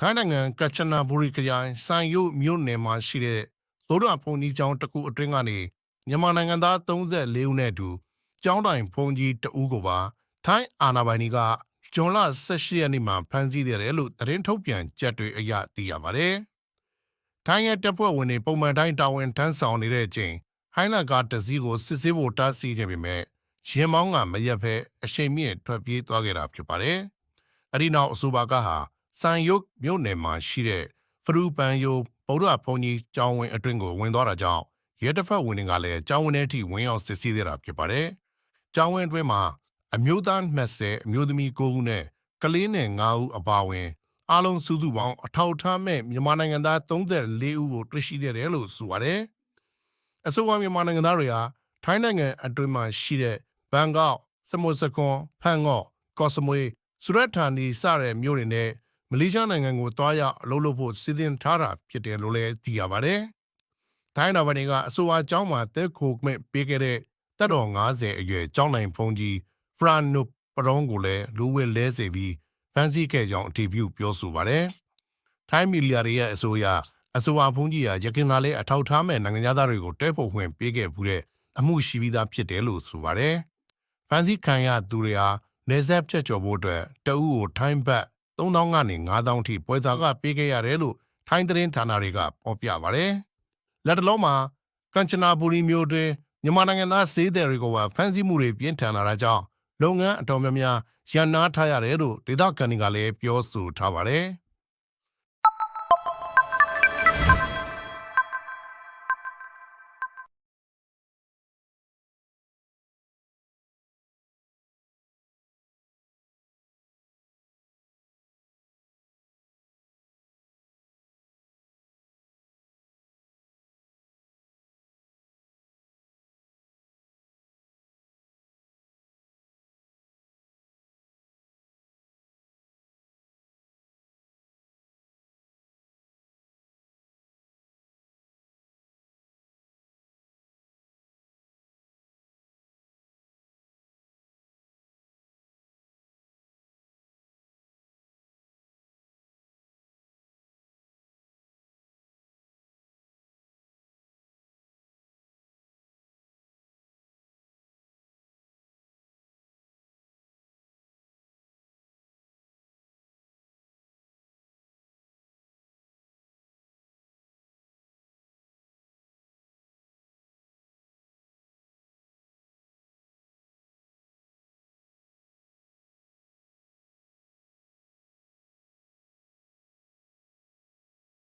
ထိုင်းနိုင်ငံကချနာဘူရီခရိုင်စံယုတ်မြို့နယ်မှာရှိတဲ့သိုးတော်ဖုန်ကြီးကျောင်းတစ်ခုအတွင်းကနေမြန်မာနိုင်ငံသား34ဦးနဲ့အတူကျောင်းတိုင်ဖုန်ကြီးတဦးကိုပါထိုင်းအာဏာပိုင်တွေကဇွန်လ18ရက်နေ့မှာဖမ်းဆီးခဲ့တယ်လို့သတင်းထုတ်ပြန်ချက်တွေအရသိရပါတယ်။ထိုင်းရဲ့တပ်ဖွဲ့ဝင်တွေပုံမှန်တိုင်းတာဝန်ထမ်းဆောင်နေတဲ့အချိန်ဟိုင်းလန်ကားတစ်စီးကိုစစ်ဆေးဖို့တားဆီးခဲ့ပေမဲ့ရင်မောင်းကမရက်ဖဲအရှိန်မြင့်ထွက်ပြေးသွားခဲ့တာဖြစ်ပါတယ်။အဲဒီနောက်အဆိုပါကဟာ စံယုတ်မြို့နယ်မှာရှိတဲ့ဖရူပန်ယိုဗုဒ္ဓဘုံကြီးကျောင်းဝင်အတွင်းကိုဝင်သွားတာကြောင့်ရဲတပ်ဖွဲ့ဝင်တွေကလည်းကျောင်းဝင်တဲ့အထိဝင်ရောက်စစ်ဆေးနေတာဖြစ်ပါတယ်။ကျောင်းဝင်အတွင်းမှာအမျိုးသား20အမျိုးသမီး9ဦးနဲ့ကလေးနဲ့9ဦးအပါအဝင်အားလုံးစုစုပေါင်းအထောက်အထားမဲ့မြန်မာနိုင်ငံသား34ဦးကိုတွေ့ရှိခဲ့တယ်လို့ဆိုပါတယ်။အဆိုပါမြန်မာနိုင်ငံသားတွေဟာထိုင်းနိုင်ငံအတွင်းမှာရှိတဲ့ဘန်ကောက်စမုစကွန်ဖန်ငေါ့ကော့စမွေစရက်ဌာနီစတဲ့မြို့တွေနဲ့ မလေးရှားနိုင်ငံကိုတွားရောက်အလုပ်လုပ်ဖို့စီစဉ်ထားတာဖြစ်တယ်လို့လည်းသိရပါတယ်။ထိုင်းတော်ဝန်ကအဆိုပါကျောင်းမှာတက်ခိုခွင့်ပေးခဲ့တဲ့တက်တော်90အရွယ်ကျောင်းနိုင်ဖုန်ကြီးဖရန်နုပရောင်းကိုလည်းလူဝဲလဲစေပြီးဖန်ဆီးခဲ့ကြောင်းအတီးပြုပြောဆိုပါတယ်။ထိုင်းမီလီယာတွေရဲ့အဆိုအရအဆိုပါဖုန်ကြီးဟာရခိုင်ကလည်းအထောက်ထားမဲ့နိုင်ငံသားတွေကိုတဲဖို့ခွင့်ပေးခဲ့ဘူးတဲ့အမှုရှိပြီးသားဖြစ်တယ်လို့ဆိုပါတယ်။ဖန်ဆီးခံရသူတွေဟာနေဆက်ဖြတ်ကျော်ဖို့အတွက်တအူးကိုထိုင်းဘတ် 3000ကနေ9000ထိပွဲစားကပေးခဲ့ရတယ်လို့ထိုင်းသတင်းဌာနတွေကဖော်ပြပါတယ်။လက်တလုံးမှာကမ်ချနာဘူရီမျိုးတွင်မြန်မာနိုင်ငံသားဈေးသည်တွေကိုပါဖမ်းဆီးမှုတွေပြင်းထန်လာတာကြောင့်လုပ်ငန်းအတော်များများရန်နာထားရတယ်လို့ဒေသခံတွေကလည်းပြောဆိုထားပါတယ်။